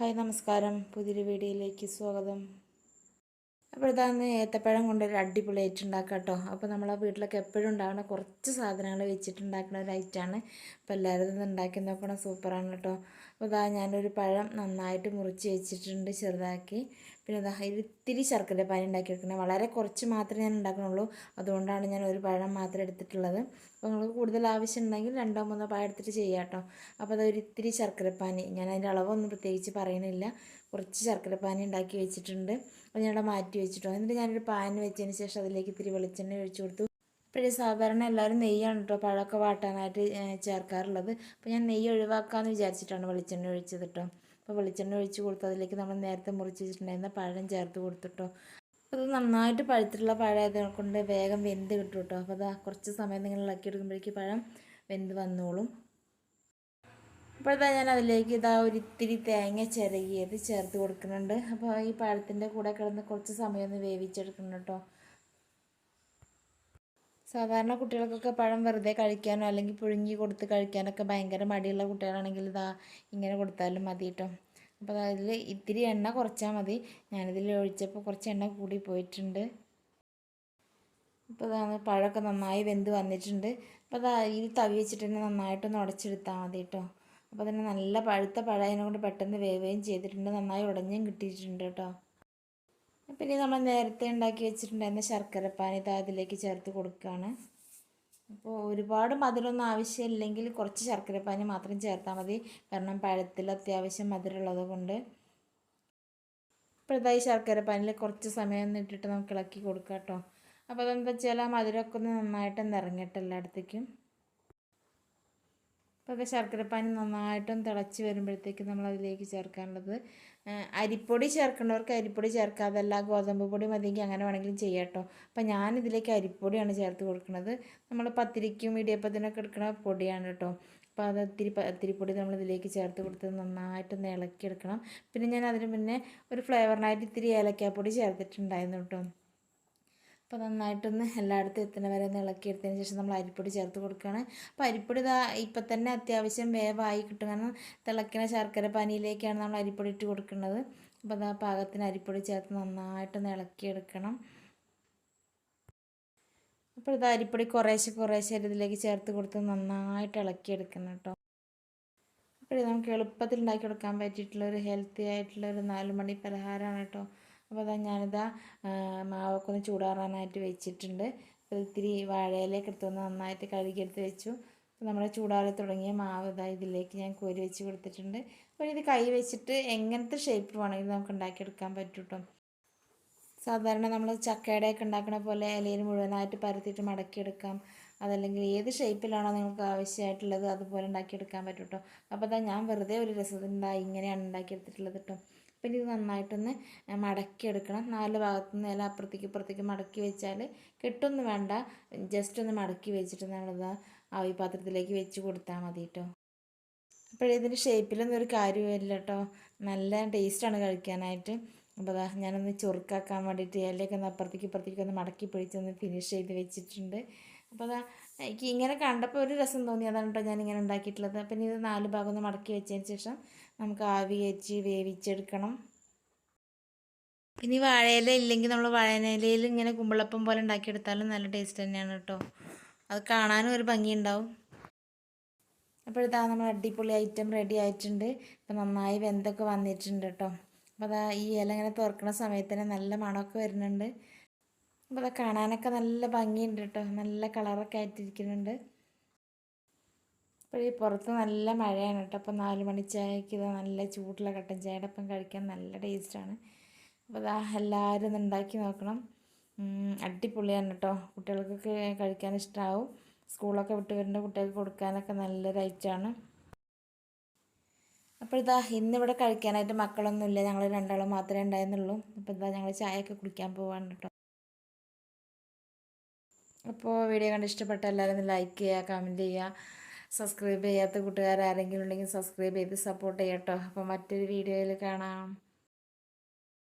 Hi നമസ്കാരം. പുതിയൊരു വീഡിയോയിലേക്ക് സ്വാഗതം. അപ്പോൾ ഇതാന്ന് ഏത്തപ്പഴം കൊണ്ടൊരു അടിപൊളി ആയിട്ട് ഉണ്ടാക്കാം കേട്ടോ അപ്പോൾ നമ്മളെ വീട്ടിലൊക്കെ എപ്പോഴും ഉണ്ടാകുന്ന കുറച്ച് സാധനങ്ങൾ വെച്ചിട്ടുണ്ടാക്കുന്ന ഒരു ഐറ്റമാണ് അപ്പോൾ എല്ലാവരും ഇത് ഉണ്ടാക്കി നോക്കണം. സൂപ്പറാണ് കേട്ടോ അപ്പോൾ ഇതാ ഞാനൊരു പഴം നന്നായിട്ട് മുറിച്ച് വെച്ചിട്ടുണ്ട് ചെറുതാക്കി. പിന്നെ ഇതാ ഇത്തിരി ശർക്കര പാനി ഉണ്ടാക്കി ഉണ്ടാക്കിയെടുക്കുന്നത് വളരെ കുറച്ച് മാത്രമേ ഞാൻ ഉണ്ടാക്കണുള്ളൂ അതുകൊണ്ടാണ് ഞാൻ ഒരു പഴം മാത്രം എടുത്തിട്ടുള്ളത്. അപ്പോൾ നിങ്ങൾക്ക് കൂടുതൽ ആവശ്യമുണ്ടെങ്കിൽ രണ്ടോ മൂന്നോ പഴം എടുത്തിട്ട് ചെയ്യാം കേട്ടോ അപ്പോൾ അതൊരു ഇത്തിരി ശർക്കരപ്പാനി ഞാൻ അതിന്റെ അളവൊന്നും പ്രത്യേകിച്ച് പറയണില്ല കുറച്ച് ശർക്കരപ്പാനി ഉണ്ടാക്കി വെച്ചിട്ടുണ്ട്. അത് ഞാനവിടെ മാറ്റി വെച്ചിട്ടോ. എന്നിട്ട് ഞാനൊരു പാൻ വെച്ചതിന് ശേഷം അതിലേക്ക് ഇത്തിരി വെളിച്ചെണ്ണ ഒഴിച്ചു കൊടുത്തു. ഇപ്പോഴേ സാധാരണ എല്ലാവരും നെയ്യാണ് കേട്ടോ പഴമൊക്കെ വാട്ടാനായിട്ട് ചേർക്കാറുള്ളത്. അപ്പോൾ ഞാൻ നെയ്യ് ഒഴിവാക്കാമെന്ന് വിചാരിച്ചിട്ടാണ് വെളിച്ചെണ്ണ ഒഴിച്ചത് കേട്ടോ അപ്പോൾ വെളിച്ചെണ്ണ ഒഴിച്ച് കൊടുത്ത് അതിലേക്ക് നമ്മൾ നേരത്തെ മുറിച്ച് വെച്ചിട്ടുണ്ടായിരുന്ന പഴം ചേർത്ത് കൊടുത്തിട്ടോ അത് നന്നായിട്ട് പഴുത്തിട്ടുള്ള പഴയത് കൊണ്ട് വേഗം വെന്ത് കിട്ടും കേട്ടോ അപ്പോൾ അത് കുറച്ച് സമയം നിങ്ങൾ ഇളക്കി എടുക്കുമ്പോഴേക്ക് പഴം വെന്ത് വന്നോളും. ഇപ്പോഴത്തെ ഞാൻ അതിലേക്ക് ഇതാ ഒരിത്തിരി തേങ്ങ ചിരകിയത് ചേർത്ത് കൊടുക്കുന്നുണ്ട്. അപ്പോൾ ഈ പഴത്തിന്റെ കൂടെ കിടന്ന് കുറച്ച് സമയം ഒന്ന് വേവിച്ചെടുക്കണം കേട്ടോ. സാധാരണ കുട്ടികൾക്കൊക്കെ പഴം വെറുതെ കഴിക്കാനോ അല്ലെങ്കിൽ പുഴുങ്ങി കൊടുത്ത് കഴിക്കാനൊക്കെ ഭയങ്കര മടിയുള്ള കുട്ടികളാണെങ്കിൽ ഇതാ ഇങ്ങനെ കൊടുത്താലും മതി കേട്ടോ. അപ്പോൾ അതിൽ ഇത്തിരി എണ്ണ കുറച്ചാൽ മതി. ഞാനിതിൽ ഒഴിച്ചപ്പോൾ കുറച്ച് എണ്ണ കൂടി പോയിട്ടുണ്ട്. ഇപ്പോൾ അതാണ് പഴമൊക്കെ നന്നായി വെന്ത് വന്നിട്ടുണ്ട്. അപ്പോൾ അതാ ഈ തവി വെച്ചിട്ട് തന്നെ നന്നായിട്ടൊന്ന് ഉടച്ചെടുത്താൽ മതി കേട്ടോ. അപ്പോൾ തന്നെ നല്ല പഴുത്ത പഴയതിനെ കൊണ്ട് പെട്ടെന്ന് വേവുകയും ചെയ്തിട്ടുണ്ട്. നന്നായി ഉടഞ്ഞും കിട്ടിയിട്ടുണ്ട് കേട്ടോ. പിന്നെ നമ്മൾ നേരത്തെ ഉണ്ടാക്കി വെച്ചിട്ടുണ്ടായിരുന്ന ശർക്കരപ്പാനി അതിലേക്ക് ചേർത്ത് കൊടുക്കുകയാണ്. അപ്പോൾ ഒരുപാട് മധുരമൊന്നും ആവശ്യമില്ലെങ്കിൽ കുറച്ച് ശർക്കരപ്പാനി മാത്രം ചേർത്താൽ മതി. കാരണം പഴത്തിൽ അത്യാവശ്യം മധുരമുള്ളത് കൊണ്ട്. ഇപ്പോഴത്തെ ഈ ശർക്കരപ്പാനിൽ കുറച്ച് സമയം ഇട്ടിട്ട് നമുക്ക് ഇളക്കി കൊടുക്കാം കേട്ടോ. അപ്പോൾ അതെന്താ വെച്ചാൽ ആ മധുരമൊക്കെ ഒന്ന് നന്നായിട്ട് നിറങ്ങട്ടെ എല്ലായിടത്തേക്കും. അപ്പോൾ ശർക്കരപ്പാനി നന്നായിട്ടും തിളച്ച് വരുമ്പോഴത്തേക്ക് നമ്മൾ അതിലേക്ക് ചേർക്കാനുള്ളത് അരിപ്പൊടി ചേർക്കേണ്ടവർക്ക് അരിപ്പൊടി ചേർക്കാതല്ല ഗോതമ്പ് പൊടി മതിയെങ്കിൽ അങ്ങനെ വേണമെങ്കിലും ചെയ്യാട്ടോ കേട്ടോ അപ്പോൾ ഞാനിതിലേക്ക് അരിപ്പൊടിയാണ് ചേർത്ത് കൊടുക്കുന്നത്. നമ്മൾ പത്തിരിക്കും ഇടിയപ്പത്തിനൊക്കെ എടുക്കുന്ന പൊടിയാണ് കേട്ടോ അപ്പോൾ അത് ഇത്തിരി പത്തിരിപ്പൊടി നമ്മൾ ഇതിലേക്ക് ചേർത്ത് കൊടുത്ത് നന്നായിട്ട് ഇളക്കിയെടുക്കണം. പിന്നെ ഞാൻ അതിന് മുന്നേ ഒരു ഫ്ലേവറിനായിട്ട് ഇത്തിരി ഏലക്കാപ്പൊടി ചേർത്തിട്ടുണ്ടായിരുന്നു കേട്ടോ അപ്പോൾ നന്നായിട്ടൊന്ന് എല്ലായിടത്തും എത്തുന്ന വരെ ഒന്ന് ഇളക്കിയെടുത്തതിന് ശേഷം നമ്മൾ അരിപ്പൊടി ചേർത്ത് കൊടുക്കുകയാണ്. അപ്പോൾ അരിപ്പൊടി ഇതാ ഇപ്പം തന്നെ അത്യാവശ്യം വേവായി കിട്ടും. കാരണം തിളക്കുന്ന ശർക്കര പനിയിലേക്കാണ് നമ്മൾ അരിപ്പൊടി ഇട്ട് കൊടുക്കുന്നത്. അപ്പോൾ അതാ പാകത്തിന് അരിപ്പൊടി ചേർത്ത് നന്നായിട്ടൊന്ന് ഇളക്കിയെടുക്കണം. അപ്പോൾ ഇത് അരിപ്പൊടി കുറേശ്ശെ കുറേശ്ശെ ഇതിലേക്ക് ചേർത്ത് കൊടുത്ത് നന്നായിട്ട് ഇളക്കിയെടുക്കണം കേട്ടോ. അപ്പോൾ നമുക്ക് എളുപ്പത്തിൽ ഉണ്ടാക്കി കൊടുക്കാൻ പറ്റിയിട്ടുള്ള ഒരു ഹെൽത്തി ആയിട്ടുള്ളൊരു നാല് മണി പലഹാരമാണ് കേട്ടോ. അപ്പോൾ അതാ ഞാനിതാ മാവൊക്കെ ഒന്ന് ചൂടാറാനായിട്ട് വെച്ചിട്ടുണ്ട്. അപ്പോൾ ഇത്തിരി വാഴയിലേക്ക് എടുത്തുനിന്ന് നന്നായിട്ട് കഴുകിയെടുത്ത് വെച്ചു. നമ്മുടെ ചൂടാറി തുടങ്ങിയ മാവ് ഇതാ ഇതിലേക്ക് ഞാൻ കോരി വെച്ച് കൊടുത്തിട്ടുണ്ട്. അപ്പോൾ ഇത് കൈ വെച്ചിട്ട് എങ്ങനത്തെ ഷേപ്പ് വേണമെങ്കിലും നമുക്ക് ഉണ്ടാക്കിയെടുക്കാൻ പറ്റും സാധാരണ നമ്മൾ ചക്കയുടെയൊക്കെ ഉണ്ടാക്കുന്ന പോലെ ഇലയിൽ മുഴുവനായിട്ട് പരത്തിയിട്ട് മടക്കിയെടുക്കാം. അതല്ലെങ്കിൽ ഏത് ഷേപ്പിലാണോ നിങ്ങൾക്ക് ആവശ്യമായിട്ടുള്ളത് അതുപോലെ ഉണ്ടാക്കിയെടുക്കാൻ പറ്റും കേട്ടോ അപ്പോൾ അതാ ഞാൻ വെറുതെ ഒരു രസത്തിനുണ്ടായി ഇങ്ങനെയാണ് ഉണ്ടാക്കിയെടുത്തിട്ടുള്ളത് കേട്ടോ പിന്നെ ഇത് നന്നായിട്ടൊന്ന് മടക്കിയെടുക്കണം. നാല് ഭാഗത്തു നിന്ന് ഇല അപ്പുറത്തേക്ക് ഇപ്പുറത്തേക്ക് മടക്കി വെച്ചാൽ കെട്ടൊന്നും വേണ്ട. ജസ്റ്റ് ഒന്ന് മടക്കി വെച്ചിട്ട് നമ്മളിത് ആവി പാത്രത്തിലേക്ക് വെച്ച് കൊടുത്താൽ മതി കേട്ടോ അപ്പോഴിതിന്റെ ഷേപ്പിലൊന്നും ഒരു കാര്യമില്ല കേട്ടോ നല്ല ടേസ്റ്റാണ് കഴിക്കാനായിട്ട്. അപ്പോൾ അതാ ഞാനൊന്ന് ചൊറുക്കാക്കാൻ വേണ്ടിയിട്ട് ഇലയൊക്കെ ഒന്ന് അപ്പുറത്തേക്ക് ഇപ്പുറത്തേക്ക് ഒന്ന് മടക്കി പിടിച്ചൊന്ന് ഫിനിഷ് ചെയ്ത് വെച്ചിട്ടുണ്ട്. അപ്പോൾ അതാ എനിക്ക് ഇങ്ങനെ കണ്ടപ്പോൾ ഒരു രസം തോന്നി. അതാണ് കേട്ടോ ഞാനിങ്ങനെ ഉണ്ടാക്കിയിട്ടുള്ളത്. അപ്പം ഇത് നാല് ഭാഗം ഒന്ന് മടക്കി വെച്ചതിന് ശേഷം നമുക്ക് ആവി കയറ്റി വേവിച്ചെടുക്കണം. പിന്നെ ഈ വാഴയില ഇല്ലെങ്കിൽ നമ്മൾ വാഴയിലയിൽ ഇങ്ങനെ കുമ്പളപ്പം പോലെ ഉണ്ടാക്കിയെടുത്താലും നല്ല ടേസ്റ്റ് തന്നെയാണ് കേട്ടോ അത് കാണാനും ഒരു ഭംഗിയുണ്ടാവും. അപ്പോഴത്താ നമ്മൾ അടിപൊളി ഐറ്റം റെഡി ആയിട്ടുണ്ട്. ഇപ്പം നന്നായി വെന്തൊക്കെ വന്നിട്ടുണ്ട് കേട്ടോ അപ്പോൾ അതാ ഈ ഇല ഇങ്ങനെ തുറക്കുന്ന സമയത്ത് തന്നെ നല്ല മണമൊക്കെ വരുന്നുണ്ട്. അപ്പോൾ അത് കാണാനൊക്കെ നല്ല ഭംഗിയുണ്ട് കേട്ടോ നല്ല കളറൊക്കെ ആയിട്ടിരിക്കുന്നുണ്ട്. ഈ പുറത്ത് നല്ല മഴയാണ് കേട്ടോ അപ്പോൾ നാല് മണി ചായക്ക് ഇത് നല്ല ചൂടുള്ള കട്ടൻ ചായയുടെ ഒപ്പം കഴിക്കാൻ നല്ല ടേസ്റ്റാണ് അപ്പോൾ അതാ എല്ലാവരും ഉണ്ടാക്കി നോക്കണം. അടിപൊളിയാണ് കേട്ടോ കുട്ടികൾക്കൊക്കെ കഴിക്കാൻ ഇഷ്ടമാവും സ്കൂളൊക്കെ വിട്ട് വരുന്ന കുട്ടികൾക്ക് കൊടുക്കാനൊക്കെ നല്ലൊരു ഐറ്റമാണ് അപ്പോൾ ഇതാ ഇന്നിവിടെ കഴിക്കാനായിട്ട് മക്കളൊന്നുമില്ല. ഞങ്ങൾ രണ്ടാളും മാത്രമേ ഉണ്ടായിരുന്നുള്ളൂ. അപ്പോൾ ഇതാ ഞങ്ങൾ ചായയൊക്കെ കുടിക്കാൻ പോവാണ് കേട്ടോ അപ്പോൾ വീഡിയോ കണ്ട് ഇഷ്ടപ്പെട്ട എല്ലാവരും ലൈക്ക് ചെയ്യുക കമന്റ് ചെയ്യുക. സബ്സ്ക്രൈബ് ചെയ്യാത്ത കൂട്ടുകാർ ആരെങ്കിലും ഉണ്ടെങ്കിൽ സബ്സ്ക്രൈബ് ചെയ്ത് സപ്പോർട്ട് ചെയ്യട്ടോ. അപ്പോൾ മറ്റൊരു വീഡിയോയിൽ കാണാം.